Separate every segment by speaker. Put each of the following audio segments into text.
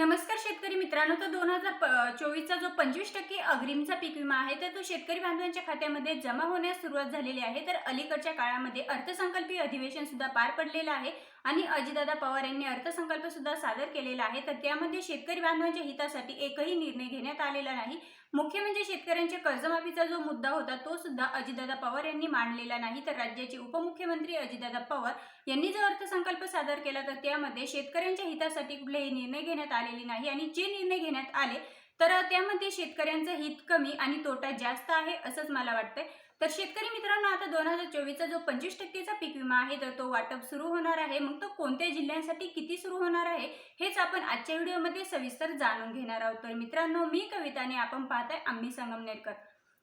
Speaker 1: नमस्कार शेतकरी मित्रांनो तर दोन हजार चोवीसचा जो पंचवीस टक्के अग्रिमचा पीक विमा आहे तर तो शेतकरी बांधवांच्या खात्यामध्ये जमा होण्यास सुरुवात झालेली आहे. तर अलीकडच्या काळामध्ये अर्थसंकल्पीय अधिवेशन सुद्धा पार पडलेलं आहे. आणि अजितदादा पवार यांनी अर्थसंकल्प सुद्धा सादर केलेला आहे. तर त्यामध्ये शेतकरी बांधवांच्या हितासाठी एकही निर्णय घेण्यात आलेला नाही. मुख्य म्हणजे शेतकऱ्यांच्या कर्जमाफीचा जो मुद्दा होता तो सुद्धा अजितदादा पवार यांनी मांडलेला नाही. तर राज्याचे उपमुख्यमंत्री अजितदादा पवार यांनी जो अर्थसंकल्प सादर केला तर त्यामध्ये शेतकऱ्यांच्या हितासाठी कुठलेही निर्णय घेण्यात आलेले नाही. आणि जे निर्णय घेण्यात आले तर त्यामध्ये शेतकऱ्यांचं हित कमी आणि तोटा जास्त आहे असंच मला वाटतंय. तर शेतकरी मित्रांनो आता दोन हजार चोवीसचा जो पंचवीस टक्केचा पीक विमा आहे तर तो वाटप सुरू होणार आहे. मग तो कोणत्या जिल्ह्यांसाठी किती सुरू होणार आहे हेच आपण आजच्या व्हिडिओमध्ये सविस्तर जाणून घेणार आहोत. तर मित्रांनो मी कविताने आपण पाहताय आम्ही संगमनेरकर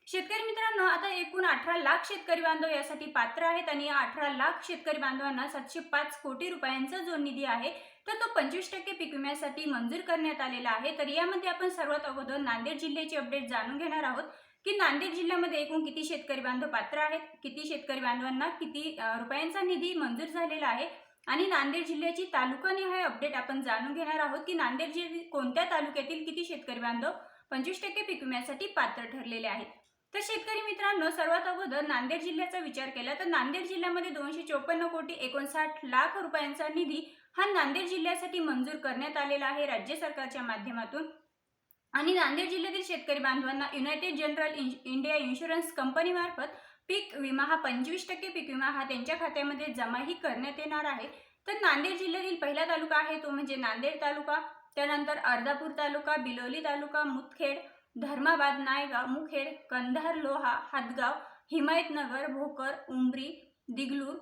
Speaker 1: शेतकरी मित्रांनो आता एकूण अठरा लाख शेतकरी बांधव यासाठी पात्र आहेत आणि या अठरा लाख शेतकरी बांधवांना सातशे पाच कोटी रुपयांचा जो निधी आहे तर तो पंचवीस टक्के पीक विम्यासाठी मंजूर करण्यात आलेला आहे. तर यामध्ये आपण सर्वात अगोदर नांदेड जिल्ह्याची अपडेट जाणून घेणार आहोत. की नांदेड जिल्ह्यामध्ये एकूण किती शेतकरी बांधव पात्र आहेत? किती शेतकरी बांधवांना किती रुपयांचा निधी मंजूर झालेला आहे? आणि नांदेड जिल्ह्याची तालुकानिहाय अपडेट आपण जाणून घेणार आहोत की नांदेड जिल्ह्यात कोणत्या तालुक्यातील किती शेतकरी बांधव पंचवीस टक्के पीक विम्यासाठी पात्र ठरलेले आहेत? तर शेतकरी मित्रांनो सर्वात अगोदर नांदेड जिल्ह्याचा विचार केला तर नांदेड जिल्ह्यामध्ये दोनशे चोपन्न कोटी एकोणसाठ लाख रुपयांचा निधी हा नांदेड जिल्ह्यासाठी मंजूर करण्यात आलेला आहे राज्य सरकारच्या माध्यमातून. आणि नांदेड जिल्ह्यातील शेतकरी बांधवांना युनायटेड जनरल इन्श- इंडिया इन्शुरन्स कंपनीमार्फत पीक विमा हा पंचवीस टक्के पीक विमा हा त्यांच्या खात्यामध्ये जमाही करण्यात येणार आहे. तर नांदेड जिल्ह्यातील पहिला तालुका आहे तो म्हणजे नांदेड तालुका. त्यानंतर अर्धापूर तालुका बिलोली तालुका मुतखेड धर्माबाद नायगाव मुखेड कंधार लोहा हातगाव हिमायतनगर भोकर उंबरी दिगलूर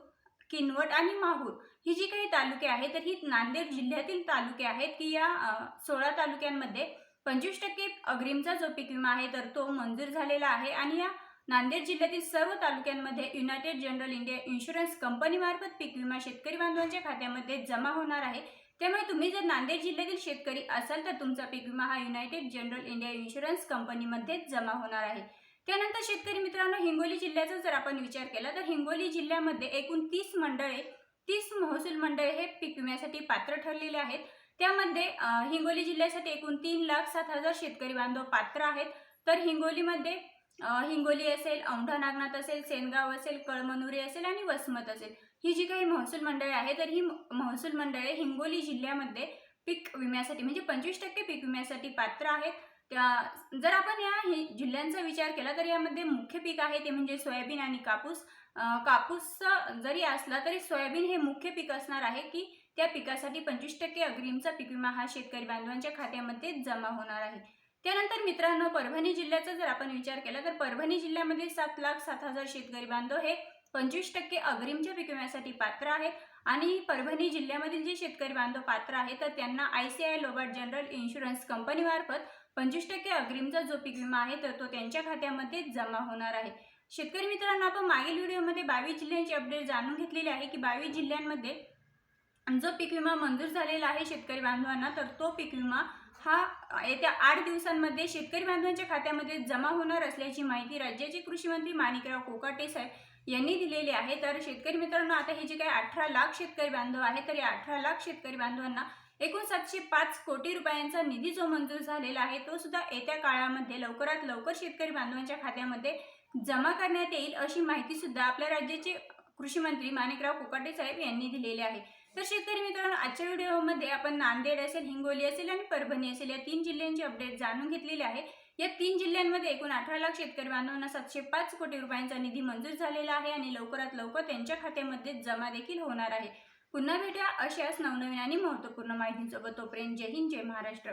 Speaker 1: किनवट आणि माहूर ही जी काही तालुके आहेत तर ही नांदेड जिल्ह्यातील तालुके आहेत की या सोळा तालुक्यांमध्ये पंचवीस टक्के अग्रिमचा जो पीक विमा आहे तर तो मंजूर झालेला आहे. आणि या नांदेड जिल्ह्यातील सर्व तालुक्यांमध्ये युनायटेड जनरल इंडिया इन्शुरन्स कंपनीमार्फत पीक विमा शेतकरी बांधवांच्या खात्यामध्ये जमा होणार आहे. त्यामुळे तुम्ही जर नांदेड जिल्ह्यातील शेतकरी असाल तर तुमचा पीक विमा हा युनायटेड जनरल इंडिया इन्शुरन्स कंपनीमध्ये जमा होणार आहे. त्यानंतर शेतकरी मित्रांनो हिंगोली जिल्ह्याचा जर आपण विचार केला तर हिंगोली जिल्ह्यामध्ये एकूण तीस मंडळे तीस महसूल मंडळे हे पीक विम्यासाठी पात्र ठरलेले आहेत. त्यामध्ये हिंगोली जिल्ह्यासाठी एकूण तीन लाख सात हजार शेतकरी बांधव पात्र आहेत. तर हिंगोलीमध्ये हिंगोली असेल औंढा नागनाथ असेल सेनगाव असेल कळमनुरी असेल आणि वसमत असेल. ही जी काही महसूल मंडळे आहेत तर ही म- महसूल मंडळे हिंगोली जिल्ह्यामध्ये पीक विम्यासाठी म्हणजे पंचवीस टक्के पीक विम्यासाठी पात्र आहेत. त्या जर आपण या हे जिल्ह्यांचा विचार केला तर यामध्ये मुख्य पीक आहे ते म्हणजे सोयाबीन आणि कापूस. कापूस जरी असला तरी सोयाबीन हे मुख्य पीक असणार आहे की त्या पिकासाठी पंचवीस टक्के अग्रिमचा पीक विमा हा शेतकरी बांधवांच्या खात्यामध्ये जमा होणार आहे. त्यानंतर मित्रांनो परभणी जिल्ह्याचा जर आपण विचार केला तर परभणी जिल्ह्यामध्ये सात लाख सात हजार शेतकरी बांधव हे पंचवीस टक्के अग्रिमच्या पीक विम्यासाठी पात्र आहेत. आणि परभणी जिल्ह्यामधील जे शेतकरी बांधव पात्र आहेत तर त्यांना I C I Lombard general insurance कंपनीमार्फत पंचवीस टक्के अग्रिमचा जो पीक विमा आहे तर तो त्यांच्या खात्यामध्ये जमा होणार आहे. शेतकरी मित्रांनो आपण मागील व्हिडिओमध्ये बावीस जिल्ह्यांची अपडेट जाणून घेतलेली आहे की बावीस जिल्ह्यांमध्ये जो पीक विमा मंजूर झालेला आहे शेतकरी बांधवांना तर तो पीक विमा हा येत्या आठ दिवसांमध्ये शेतकरी बांधवांच्या खात्यामध्ये जमा होणार असल्याची माहिती राज्याचे कृषी मंत्री माणिकराव कोकाटे साहेब यांनी दिलेली आहे. तर शेतकरी मित्रांनो आता हे जे काही अठरा लाख शेतकरी बांधव आहेत तर या अठरा लाख शेतकरी बांधवांना एकूण सातशे पाच कोटी रुपयांचा निधी जो मंजूर झालेला आहे तो सुद्धा येत्या काळामध्ये लवकरात लवकर शेतकरी बांधवांच्या खात्यामध्ये जमा करण्यात येईल अशी माहिती सुद्धा आपल्या राज्याचे कृषी मंत्री माणिकराव कोकाटे साहेब यांनी दिलेली आहे. तर शेतकरी मित्रांनो आजच्या व्हिडिओमध्ये आपण नांदेड असेल हिंगोली असेल आणि परभणी असेल या तीन जिल्ह्यांची अपडेट जाणून घेतलेली आहे. या तीन जिल्ह्यांमध्ये एकूण अठरा लाख शेतकरी बांधवांना सातशे पाच कोटी रुपयांचा निधी मंजूर झालेला आहे आणि लवकरात लवकर त्यांच्या खात्यामध्ये जमा देखील होणार आहे. पुन्हा भेटूया अशाच नवनवीन आणि महत्त्वपूर्ण माहितींसोबत. तोपर्यंत जय हिंद जय महाराष्ट्र.